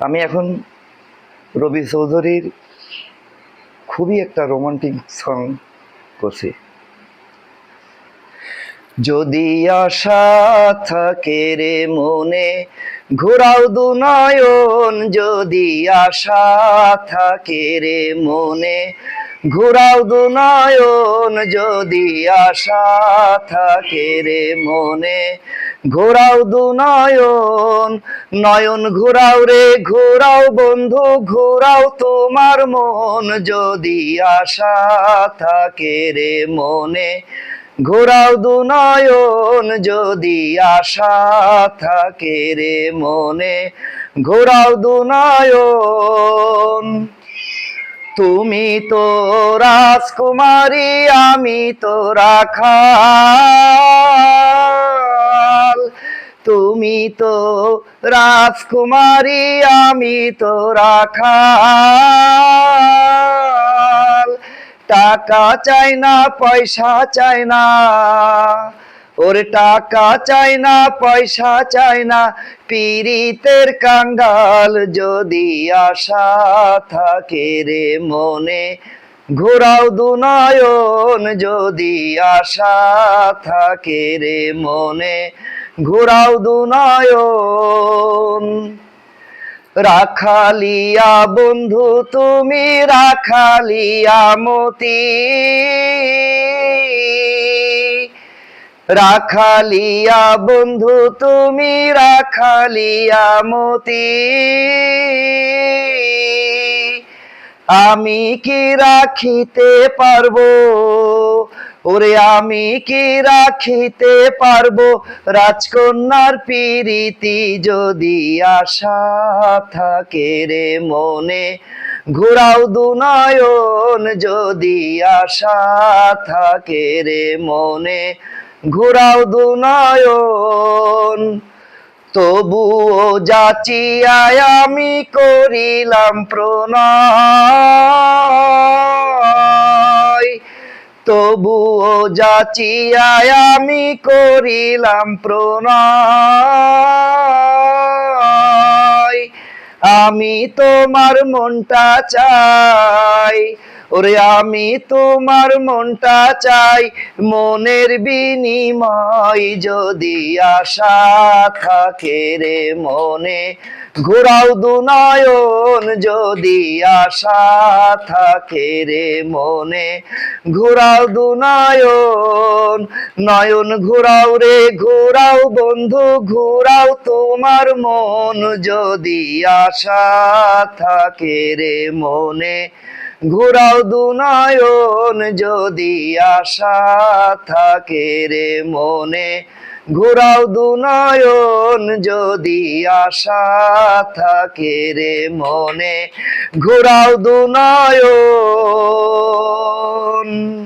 আমি এখন রবি চৌধুরীর খুবই একটা রোমান্টিক সং করছি। যদি আশা থাকে রে মনে, ঘোরাও দু নয়ন যদি আশা থাকে রে মনে, ঘোরাও দু নয়ন যদি আশা থাকে রে মনে ঘোরাও দু নয়ন নয়ন ঘোরাও রে, ঘোরাও বন্ধু, ঘোরাও তোমার মন। যদি আশা থাকে রে মনে, ঘোরাও দু নয়ন, যদি আশা থাকে রে মনে, ঘোরাও দু নয়ন। তুমি তো রাজকুমারী, আমি তো রাখাল তুমি তো রাজকুমারী, আমি তো রাখাল। টাকা চাই না, পয়সা চাই না। ওর টাকা চাই না, পয়সা চাই না। পীড়িতের কাঙ্গাল যদি আশা থাকে রে মনে, ঘোরাও দু নয়ন যদি আশা থাকে রে মনে। ঘোরাও দু নয়ন রাখালিয়া বন্ধু, তুমি রাখালিয়া মতি। রাখালিয়া বন্ধু, তুমি রাখালিয়া মতি। আমি কি রাখিতে পারব? ওরে আমি কি রাখিতে পারব? রাজকন্যার পিরিতি যদি আশা থাকে রে মনে ঘোরাও দু নয়ন যদি আশা থাকে রে মনে ঘোরাও দু নয়ন তবুও যাচিয়ায় আমি করিলাম প্রণয় তবুও যাচিয়ায় আমি করিলাম প্রণয়। আমি তোমার মনটা চাই ওরে আমি তোমার মনটা চাই, মনের বিনিময় যদি আশা থাকে রে মনে। ঘোরাও দু নয়ন যদি আশা থাকে রে মনে। ঘোরাও দু নয়ন নয়ন ঘোরাও রে, ঘোরাও বন্ধু, ঘোরাও তোমার মন যদি আশা থাকে রে মনে। ঘোরাও দু নয়ন যদি আশা থাকে রে মনে। ঘুরাও দু নয়ন যদি আশা থাকে রে মনে। ঘুরাও দু নয়ন।